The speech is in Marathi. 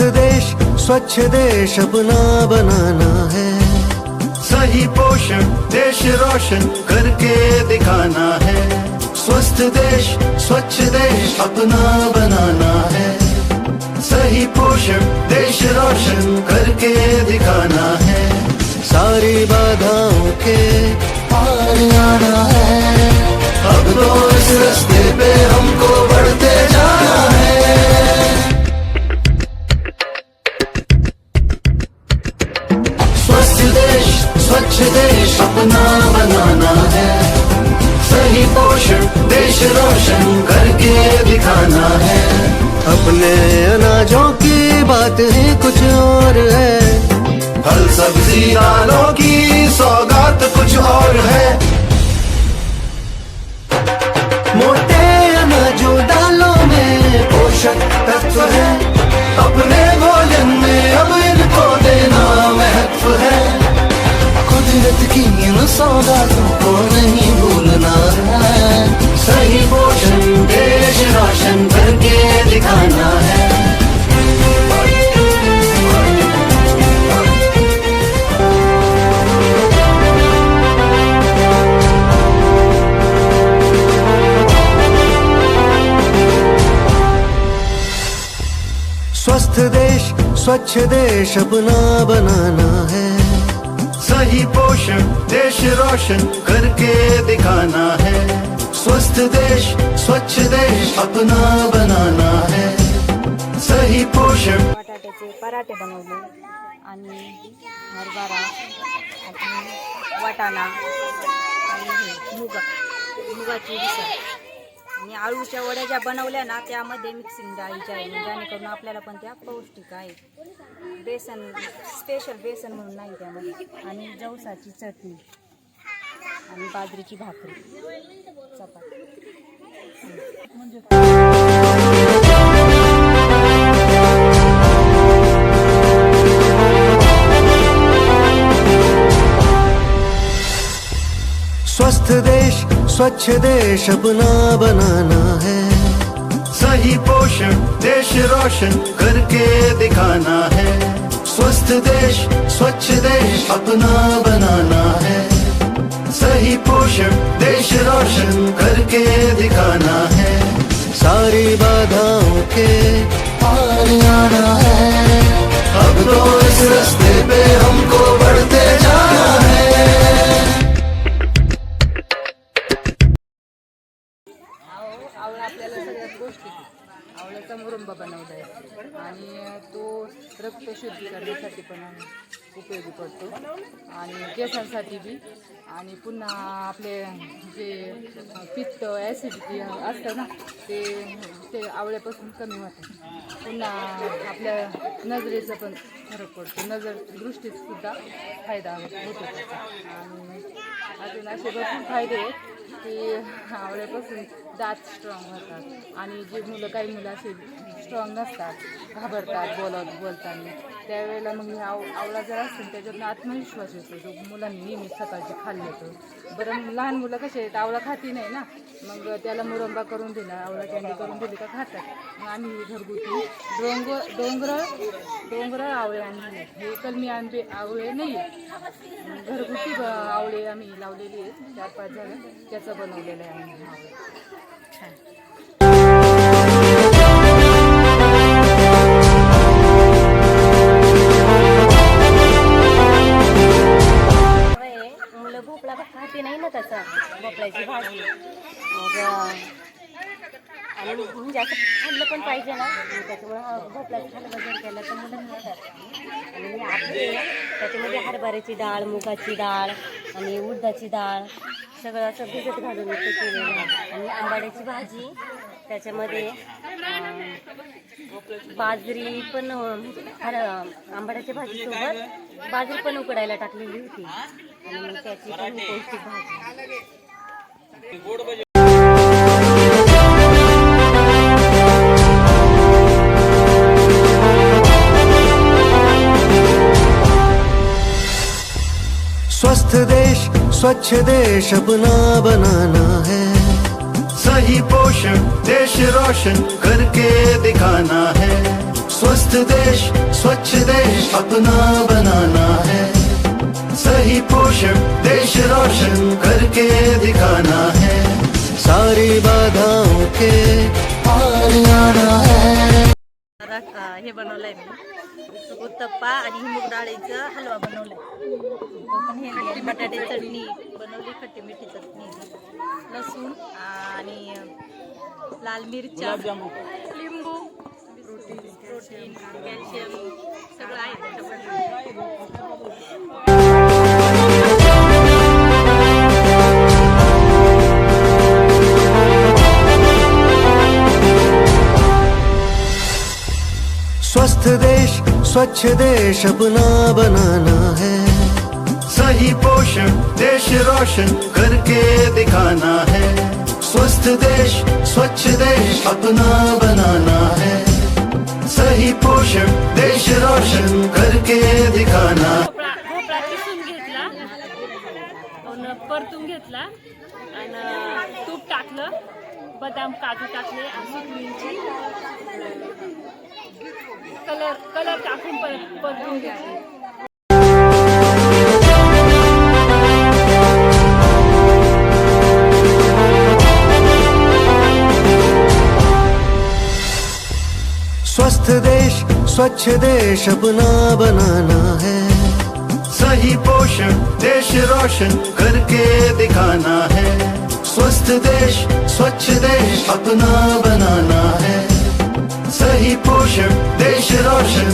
स्वस्थ देश स्वच्छ देश अपना बनाना है। सही पोषण देश रोशन करके दिखाना है। स्वस्थ देश स्वच्छ देश अपना बनाना है। सही पोषण देश रोशन करके दिखाना है। सारी बाधाओं के पार आना है। अब तो इस रस्ते पे हमको बढ़ते जाना है। बात ही कुछ और है। फल सब्ज़ी दालों की सौगात कुछ और है। मोटे अनाजों दालों में पोषक तत्व है। अपने भोजन में अब इनको देना महत्व है। कुदरत की इन सौगातों को स्वच्छ देश अपना बनाना है। सही पोषण देश रोशन करके दिखाना है। स्वस्थ देश स्वच्छ देश अपना बनाना है। सही पोषण। बटाट्याचे पराठे बनवले आणि हरभरा आणि वाटाणा आणि मुगा मुगाची आणि आळूच्या वड्या ज्या बनवल्या ना त्यामध्ये मिक्सिंग डाळीच्या आहे. जेणेकरून आपल्याला पण त्या पौष्टिक आहेत बेसन स्पेशल बेसन म्हणून नाही त्यामध्ये. आणि जवसाची चटणी. आणि बाजरीची भाकरी. चपाती. स्वच्छ देश अपना बनाना है। सही पोषण देश रोशन करके दिखाना है। स्वस्थ देश स्वच्छ देश अपना बनाना है। सही पोषण देश रोशन करके दिखाना है। सारी बाधाओं के पार आना है। अब तो इस रास्ते पे हमको रक्त शुद्धी करण्यासाठी पण उपयोगी पडतो. आणि केसांसाठी बी. आणि पुन्हा आपले जे पित्त ॲसिडिटी असतं ना ते ते आवळ्यापासून कमी होतं. पुन्हा आपल्या नजरेचं पण फरक पडतो. नजर दृष्टीत सुद्धा फायदा होतो. आणि अजून असे भरपूर फायदे आहेत की आवळ्यापासून दात स्ट्रॉंग होतात. आणि जे मुलं काही मुलं असे स्ट्रॉंग नसतात घाबरतात बोलत बोलताना. त्यावेळेला मग आव आवळा जर असेल त्याच्यातून आत्मविश्वास येतो. जो मुलांनी नेहमी सकाळची खाल्ली तर बरं लहान मुलं कसे आहेत? आवळा खाती नाही ना? मग त्याला मुरंबा करून दिला आवळा कॅन्डी करून दिली का खातात. मग आम्ही घरगुती डोंगर डोंगर डोंगर आवळे आणले हे कलमी आंबे आवळे नाही घरगुती आवळे आम्ही लावलेली आहेत चार पाच झालं त्याचं बनवलेलं आहे आम्ही. आवळे छान. आणि म्हणजे असं खाल्लं पण पाहिजे ना. त्याच्यामुळं हा भोपळ्याचं खाल्लं वगैरे केलं तर मुलं खातात आणि त्याच्यामध्ये हरभऱ्याची डाळ मुगाची डाळ आणि उडदाची डाळ सगळं असं भिजत घालून ते केलेलं आणि आंबाड्याची भाजी त्याच्यामध्ये बाजरी पण हर आंबाड्याच्या भाजीसोबत बाजरी पण उकडायला टाकलेली होती. आणि त्याची पण पौष्टिक भाजी. स्वस्थ देश स्वच्छ देश अपना बनाना है। सही पोषण देश रोशन करके दिखाना है। स्वस्थ देश स्वच्छ देश अपना बनाना है। सही पोषण देश रोशन करके दिखाना है। सारी बाधाओं के पार आना है। हे बनवलंय मी. उत्तप्पा आणि मूग डाळीचा हलवा बनवलाय. हे बटाटे चटणी. बनवली खट्टी मिठी चटणी. लसूण आणि लाल मिरच्या. लिंबू प्रोटीन प्रोटीन कॅल्शियम सगळं आहे स्वस्थ देश स्वच्छ देश अपना बनाना है। सही पोषण देश रोशन करके दिखाना है। स्वस्थ देश स्वच्छ देश अपना बनाना है। सही पोषण देश रोशन करके दिखाना परतून घेतला आणि तूप टाकलं बदाम काजू टाकले आणि मिरची कलर कलर टाकून परत परतून स्वस्थ देश, स्वच्छ देश अपना बनाना है। सही पोषण, देश रोशन करके दिखाना है। स्वस्थ देश, स्वच्छ देश अपना बनाना है। सही पोषण देश रोशन